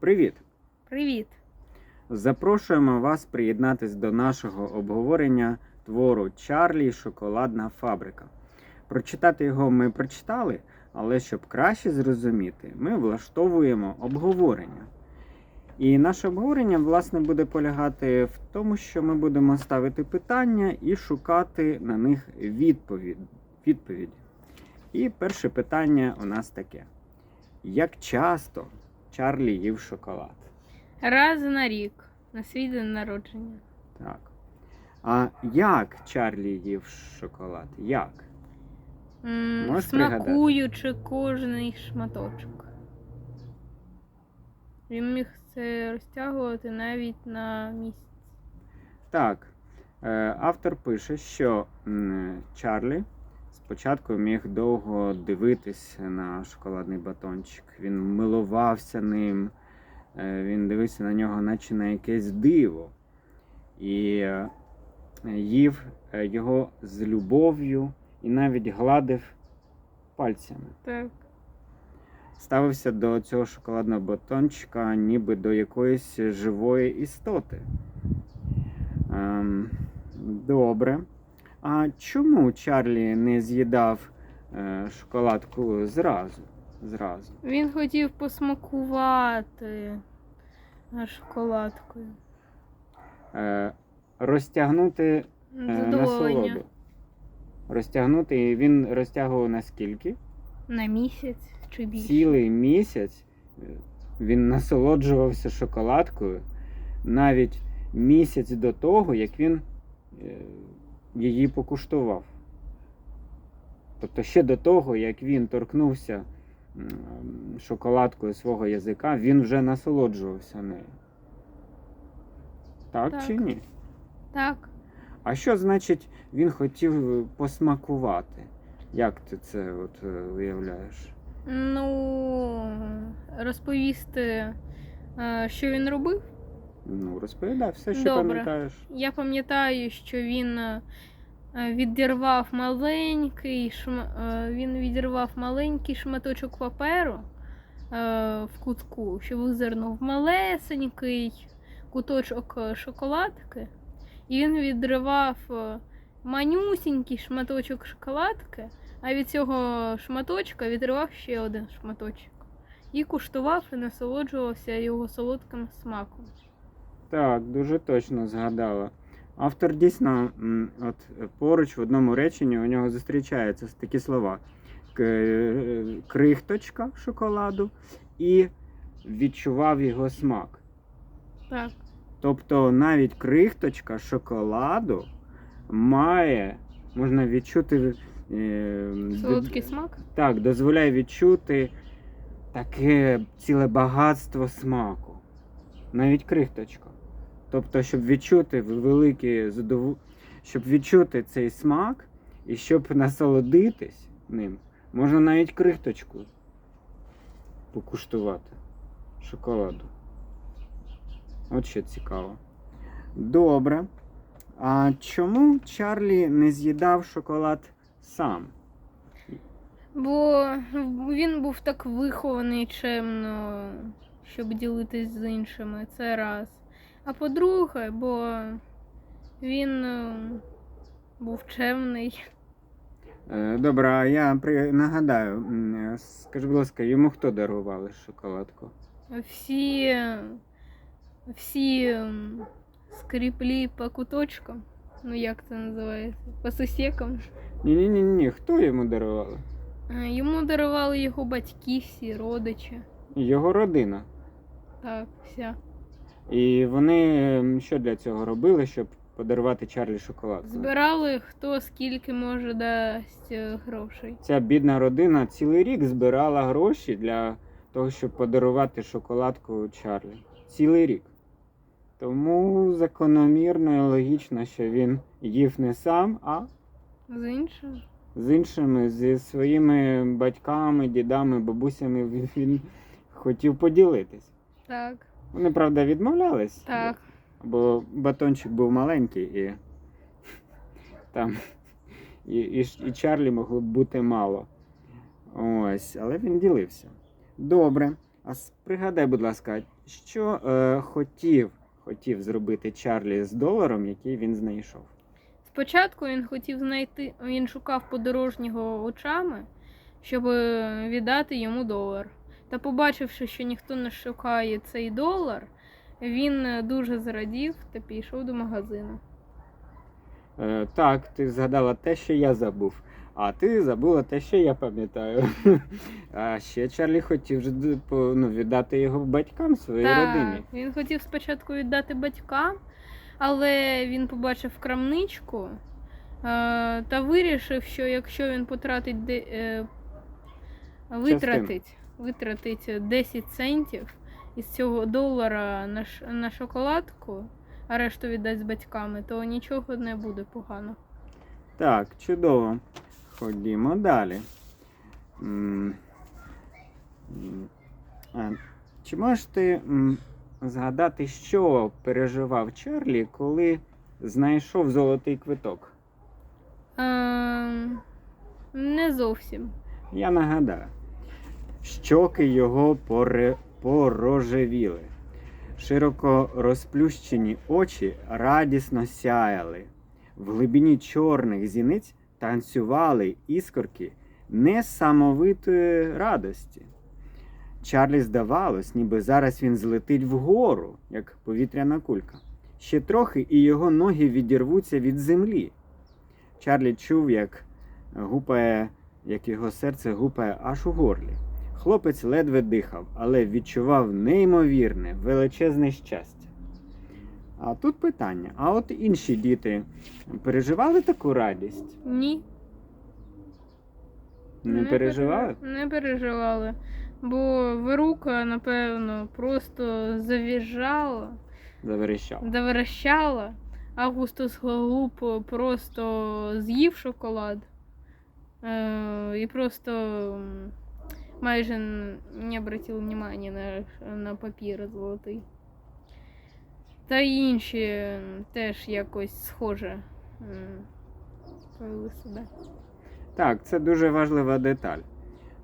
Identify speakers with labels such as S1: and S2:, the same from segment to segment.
S1: Привіт!
S2: Привіт!
S1: Запрошуємо вас приєднатись до нашого обговорення твору Чарлі Шоколадна фабрика. Прочитати його ми прочитали, але щоб краще зрозуміти, ми влаштовуємо обговорення. І наше обговорення, власне, буде полягати в тому, що ми будемо ставити питання і шукати на них відповідь, відповіді. І перше питання у нас таке: як часто Чарлі їв шоколад?
S2: Раз на рік на свій день народження.
S1: Так. А як Чарлі їв шоколад? Як?
S2: М,
S1: Можеш?
S2: Смакуючи кожний шматочок. Він міг це розтягувати навіть на місяць.
S1: Так. Е, автор пише, що м, Чарлі спочатку міг довго дивитись на шоколадний батончик. Він милувався ним, е, він дивився на нього, наче на якесь диво. І е, їв е, його з любов'ю і навіть гладив пальцями.
S2: Так.
S1: ставився до цього шоколадного батончика ніби до якоїсь живої істоти. Ем, добре. А чому Чарлі не з'їдав е, шоколадку зразу? зразу?
S2: Він хотів посмакувати шоколадкою.
S1: Е, розтягнути е, насолоду. Розтягнути, і він розтягував наскільки?
S2: На місяць чи більше.
S1: Цілий місяць е, він насолоджувався шоколадкою навіть місяць до того, як він е, її покуштував. Тобто ще до того, як він торкнувся шоколадкою свого язика, він вже насолоджувався нею. Так,
S2: Так.
S1: чи ні?
S2: Так.
S1: А що значить він хотів посмакувати? Як ти це от е, уявляєш?
S2: Ну, розповісти, е, що він робив.
S1: Ну, розповідай все, що
S2: Добре.
S1: пам'ятаєш.
S2: Я пам'ятаю, що він е, е, відірвав маленький шм... е, він відірвав маленький шматочок паперу е, в кутку, що визирнув малесенький куточок шоколадки, і він відривав манюсінький шматочок шоколадки, а від цього шматочка відривав ще один шматочок. І куштував і насолоджувався його солодким смаком.
S1: Так, дуже точно згадала. Автор дійсно, от поруч в одному реченні у нього зустрічаються такі слова: крихточка шоколаду і відчував його смак.
S2: Так.
S1: Тобто навіть крихточка шоколаду має, можна відчути. е,
S2: Солодкий смак?
S1: Так, дозволяє відчути таке ціле багатство смаку. Навіть крихточка. Тобто, щоб відчути велике задов... щоб відчути цей смак і щоб насолодитись ним, можна навіть крихточку покуштувати шоколаду. От що цікаво. Добре. А чому Чарлі не з'їдав шоколад сам?
S2: Бо він був так вихований чемно, щоб ділитись з іншими. Це раз. А по-друге, бо він е, був чемний.
S1: Е, Добре, а я при... нагадаю, скажи, будь ласка, йому хто дарували шоколадку?
S2: Всі, всі скріплі по куточкам. Ну як це називається? По сусікам.
S1: Ні, ні, ні, ні, хто йому дарували?
S2: Е, Йому дарували його батьки, всі родичі.
S1: Його родина.
S2: Так, вся.
S1: І вони що для цього робили, щоб подарувати Чарлі шоколадку?
S2: Збирали хто скільки може дасть е, грошей.
S1: Ця бідна родина цілий рік збирала гроші для того, щоб подарувати шоколадку Чарлі. Цілий рік. Тому закономірно і логічно, що він їв не сам, а
S2: З іншим.
S1: з іншими, зі своїми батьками, дідами, бабусями він, він хотів поділитись.
S2: Так,
S1: Вони, правда, відмовлялись.
S2: так.
S1: Бо батончик був маленький і там і, і, і Чарлі могло б бути мало. Ось, але він ділився. Добре. А пригадай, будь ласка, що е, хотів, хотів зробити Чарлі з доларом, який він знайшов?
S2: Спочатку він хотів знайти, він шукав подорожнього очами, щоб е, віддати йому долар. Та побачивши, що ніхто не шукає цей долар, він е, дуже зрадів та пішов до магазину.
S1: Е, так, ти згадала те, що я забув. А ти забула те, що я пам'ятаю. А ще Чарлі хотів ну, віддати його батькам своїй родині.
S2: він хотів спочатку віддати батькам, але він побачив крамничку е, та вирішив, що якщо він потратить е, витратить, витратить 10 центів із цього долара на, ш, на шоколадку, а решту віддасть з батьками, то нічого не буде погано.
S1: Так, чудово. Ходімо далі. Чи можеш ти згадати, що переживав Чарлі, коли знайшов золотий квиток?
S2: Е, не зовсім.
S1: Я нагадаю. Щоки його порожевіли. Широко розплющені очі радісно сяяли. В глибині чорних зіниць танцювали іскорки несамовитої радості. Чарлі здавалось, ніби зараз він злетить вгору, як повітряна кулька. Ще трохи, і його ноги відірвуться від землі. Чарлі чув, як гупає як його серце гупає аж у горлі. Хлопець ледве дихав, але відчував неймовірне, величезне щастя. А тут питання: а от інші діти переживали таку радість?
S2: Ні.
S1: Не, переживали?
S2: Не переживали. Бо Верука, напевно, просто завіжала,
S1: Заверещав.
S2: заверещала. Августус Голуб просто з'їв шоколад. Е, і просто майже не обратив внимания на, на папір золотий. Та й інші теж якось схоже повели себе.
S1: Так, це дуже важлива деталь.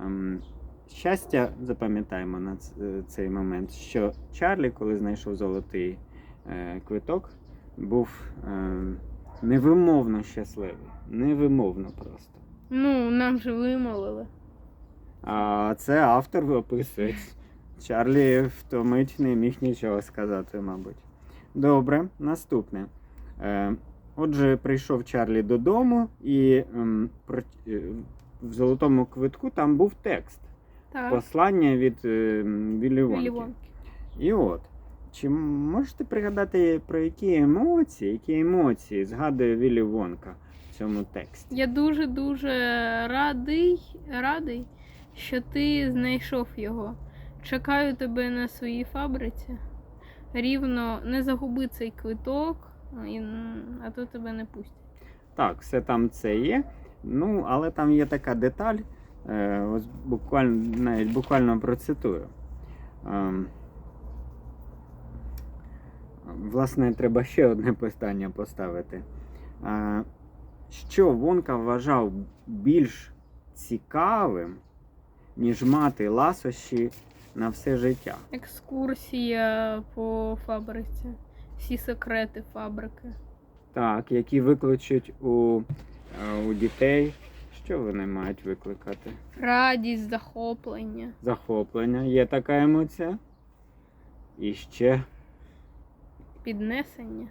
S1: Ем, Щастя, запам'ятаємо на е, цей момент, що Чарлі, коли знайшов золотий е, квиток, був е, невимовно щасливий. Невимовно просто.
S2: Ну, нам же вимовили.
S1: А це автор описує. Чарлі в не міг нічого сказати, мабуть. Добре, наступне. Е, отже, прийшов Чарлі додому, і ем, е, в золотому квитку там був текст.
S2: Так.
S1: Послання від е, Віллі
S2: Віллі Вонки.
S1: І от. Чи можете пригадати, про які емоції, які емоції згадує Віллі Вонка в цьому тексті?
S2: Я дуже дуже радий, радий, що ти знайшов його. Чекаю тебе на своїй фабриці. Рівно не загуби цей квиток, а то тебе не пустять.
S1: Так, все там це є. Ну, але там є така деталь, е, ось буквально, навіть буквально процитую. Ем, власне, треба ще одне питання поставити. Е, що Вонка вважав більш цікавим, ніж мати ласощі на все життя?
S2: Екскурсія по фабриці. Всі секрети фабрики.
S1: Так, які викличуть у, е, у дітей. Що вони мають викликати?
S2: Радість, захоплення.
S1: захоплення, є така емоція. І ще
S2: Піднесення.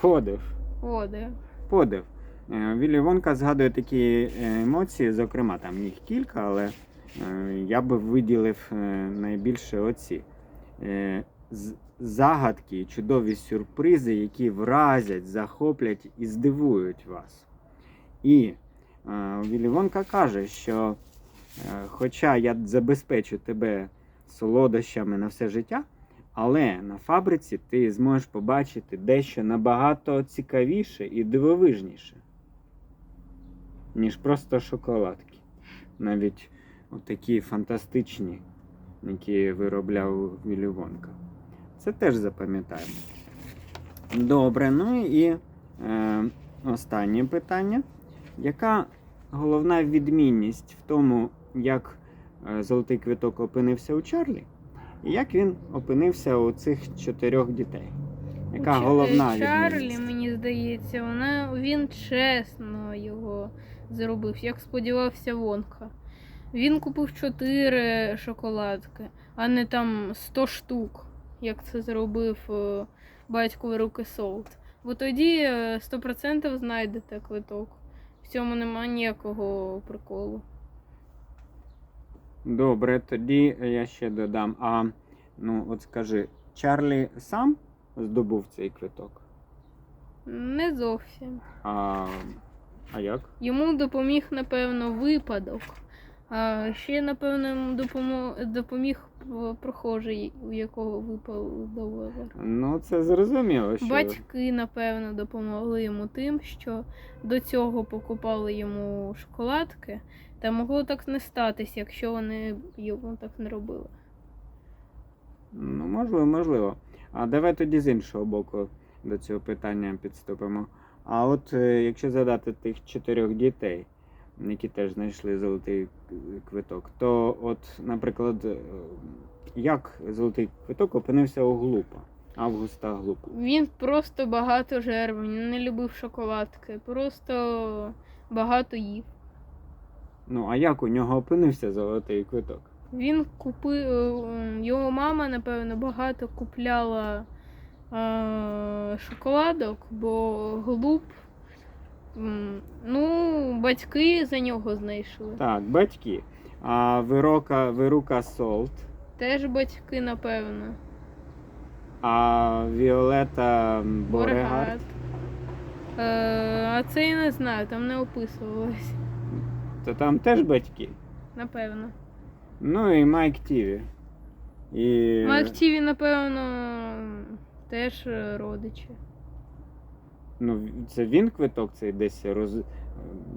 S1: подив.
S2: Оде.
S1: Подив. Е, Віллі Вонка згадує такі е, емоції, зокрема, там їх кілька, але е, я би виділив найбільше оці. Загадки, чудові сюрпризи, які вразять, захоплять і здивують вас. І Віллі Вонка каже, що хоча я забезпечу тебе солодощами на все життя, але на фабриці ти зможеш побачити дещо набагато цікавіше і дивовижніше, ніж просто шоколадки. Навіть такі фантастичні, які виробляв Віллі Вонка. Це теж запам'ятаємо. Добре, ну і е, останнє питання. Яка головна відмінність в тому, як е, золотий квиток опинився у Чарлі, і як він опинився у цих чотирьох дітей. Яка головна
S2: Чарлі,
S1: відмінність?
S2: мені здається, вона, він чесно зробив, як сподівався Вонка. Він купив 4 шоколадки, а не там 100 штук, як це зробив е, батько руки Солт. Бо тоді е, 100% знайдете квиток. В цьому нема ніякого приколу.
S1: Добре, тоді я ще додам. А ну, от скажи, Чарлі сам здобув цей квиток?
S2: Не зовсім.
S1: А, а як?
S2: Йому допоміг, напевно, випадок. А ще, напевно, йому допоміг прохожий, у якого випав долар.
S1: Ну, це зрозуміло, що
S2: Батьки, напевно, допомогли йому тим, що до цього покупали йому шоколадки, та могло так не статись, якщо вони йому так не робили.
S1: Ну, можливо, можливо. А давай тоді з іншого боку до цього питання підступимо. А от е, якщо задати тих чотирьох дітей, які теж знайшли золотий квиток, то от, наприклад, е, як золотий квиток опинився у Глупа, Августа Глупа?
S2: Він просто багато жерв, він не любив шоколадки, просто багато їв.
S1: Ну, а як у нього опинився золотий квиток?
S2: Він купив. Його мама, напевно, багато купляла е, шоколадок, бо глуп. Ну, батьки за нього знайшли.
S1: Так, батьки. А Вирока, Вирука Солт,
S2: Теж батьки, напевно.
S1: а Віолета Борегард.
S2: Е, а це я не знаю, там не описувалось.
S1: То там теж батьки.
S2: Напевно.
S1: Ну і Майк Тіві. І...
S2: Майк Тіві, напевно, теж е, родичі.
S1: Ну, це він квиток цей десь роз...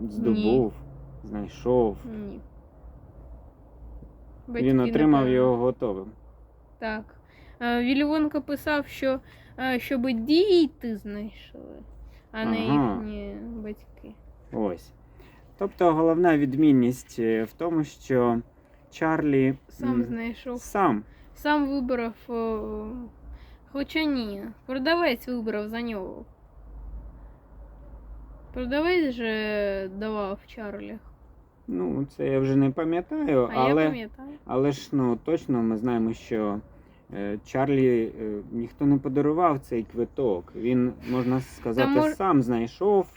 S1: здобув, знайшов.
S2: Ні.
S1: він отримав
S2: напевно.
S1: його готовим.
S2: Так. Е, писав, що е, щоб діти знайшли, а не
S1: Ага.
S2: їхні батьки.
S1: Ось. Тобто головна відмінність е, в тому, що Чарлі
S2: Сам знайшов.
S1: сам.
S2: Сам вибрав. Хоча ні, продавець вибрав за нього. Продавець же давав Чарлі.
S1: Ну, це я вже не пам'ятаю,
S2: А я
S1: але,
S2: пам'ятаю.
S1: але ж ну, точно ми знаємо, що е, Чарлі е, ніхто не подарував цей квиток. Він, можна сказати,
S2: мож-
S1: сам знайшов.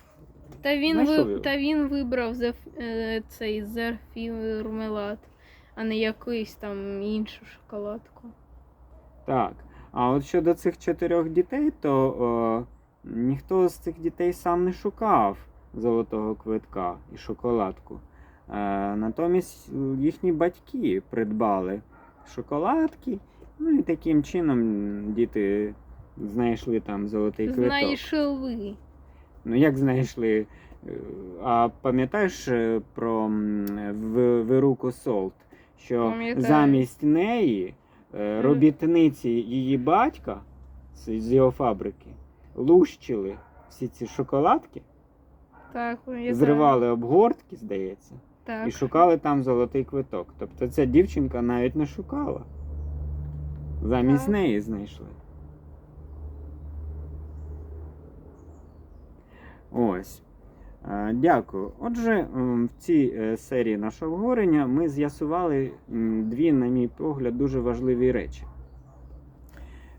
S2: Та він,
S1: Знайшов
S2: ви...
S1: його?
S2: Та він вибрав за... е, цей зерфірмелад, а не якийсь там іншу шоколадку.
S1: Так. А от щодо цих чотирьох дітей, то о, ніхто з цих дітей сам не шукав золотого квитка і шоколадку. Е, натомість е, їхні батьки придбали шоколадки, ну і таким чином діти знайшли там золотий квиток.
S2: Знайшли.
S1: Ну як знайшли? Е, А пам'ятаєш е, про м, в- Вируку Солт, що
S2: Пам'ятаю.
S1: замість неї робітниці її батька з його фабрики лущили всі ці шоколадки,
S2: Так,
S1: зривали обгортки, здається,
S2: Так.
S1: і шукали там золотий квиток. Тобто ця дівчинка навіть не шукала. Замість
S2: Так.
S1: неї знайшли. Ось. Е, Дякую. Отже, в цій е, серії нашого обговорення ми з'ясували дві, на мій погляд, дуже важливі речі.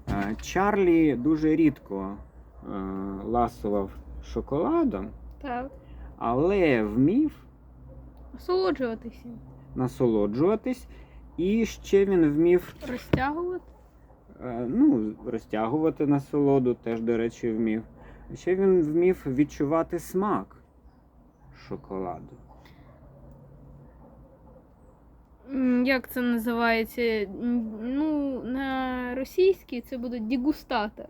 S1: Е, Чарлі дуже рідко ласував шоколадом,
S2: Так.
S1: але вмів
S2: Насолоджуватися.
S1: насолоджуватись, і ще він вмів
S2: Розтягувати.
S1: Ну, розтягувати насолоду теж, до речі, вмів. Ще він вмів відчувати смак шоколаду.
S2: Як це називається? Ну, на російській це буде дегустатор.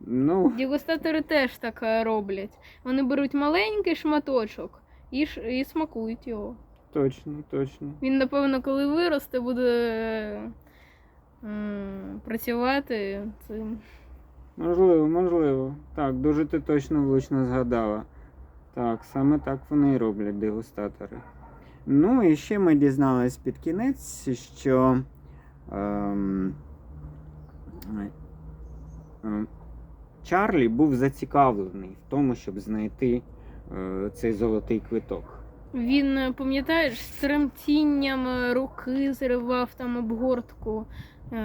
S1: Ну,
S2: Дегустатори теж так е, роблять. Вони беруть маленький шматочок і, ш- і смакують його.
S1: точно, точно.
S2: Він, напевно, коли виросте, буде м, працювати цим.
S1: Можливо, можливо. Так, дуже ти точно влучно згадала. Так, саме так вони і роблять дегустатори. Ну і ще ми дізнались під кінець, що ем, ем, Чарлі був зацікавлений в тому, щоб знайти е, цей золотий квиток.
S2: Він, е, пам'ятаєш, з тремтінням е, руки зривав там обгортку е,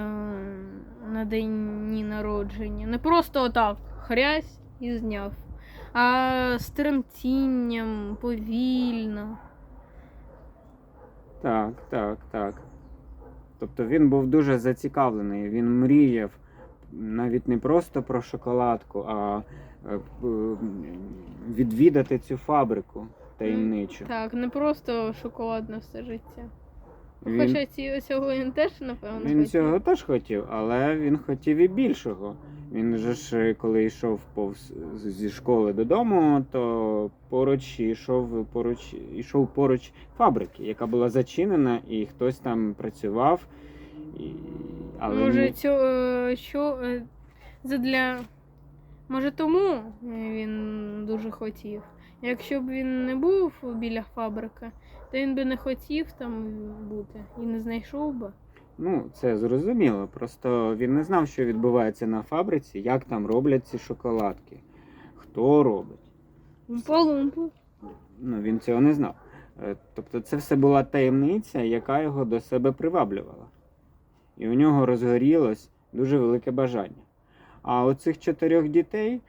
S2: на день народження. Не просто отак хрясь і зняв, а з тремтінням, повільно.
S1: Так, так, так. Тобто він був дуже зацікавлений, він мріяв навіть не просто про шоколадку, а е, відвідати цю фабрику таємничу.
S2: Так, не просто шоколадне все життя.
S1: Він,
S2: Хоча цього він теж, напевно,
S1: він
S2: хотів.
S1: цього теж хотів, але він хотів і більшого. Він же ж, е, коли йшов повз зі школи додому, то поруч йшов поруч, йшов поруч фабрики, яка була зачинена, і хтось там працював. І... Але
S2: Може, цього, е, що е, задля. Може, тому він дуже хотів. Якщо б він не був біля фабрики, то він би не хотів там бути і не знайшов би.
S1: Ну, це зрозуміло. Просто він не знав, що відбувається на фабриці, як там роблять ці шоколадки, хто робить.
S2: Полумпу.
S1: Ну, він цього не знав. Е, Тобто це все була таємниця, яка його до себе приваблювала. І у нього розгорілось дуже велике бажання. А оцих чотирьох дітей,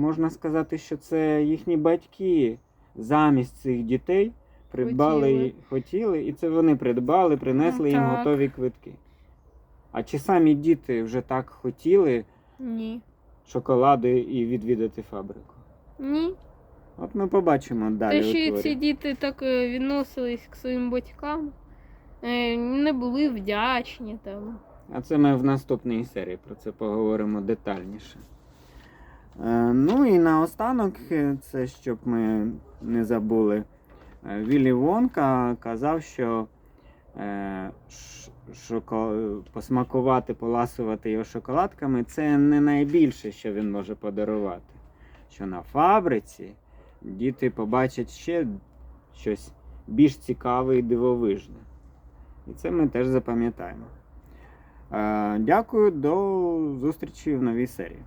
S1: можна сказати, що це їхні батьки замість цих дітей придбали
S2: Хотіли.
S1: і хотіли, і це вони придбали, принесли їм
S2: так.
S1: готові квитки. А чи самі діти вже так хотіли
S2: Ні.
S1: шоколади і відвідати фабрику?
S2: Ні.
S1: От ми побачимо далі.
S2: Те,
S1: у
S2: що
S1: творі.
S2: ці діти так е, відносились к своїм батькам, е, не були вдячні там.
S1: А це ми в наступній серії про це поговоримо детальніше. Е, ну і наостанок, це щоб ми не забули. Е, Віллі Вонка казав, що е, посмакувати, поласувати його шоколадками це не найбільше, що він може подарувати. Що на фабриці діти побачать ще щось більш цікаве і дивовижне. І це ми теж запам'ятаємо. Е, Дякую, до зустрічі в новій серії.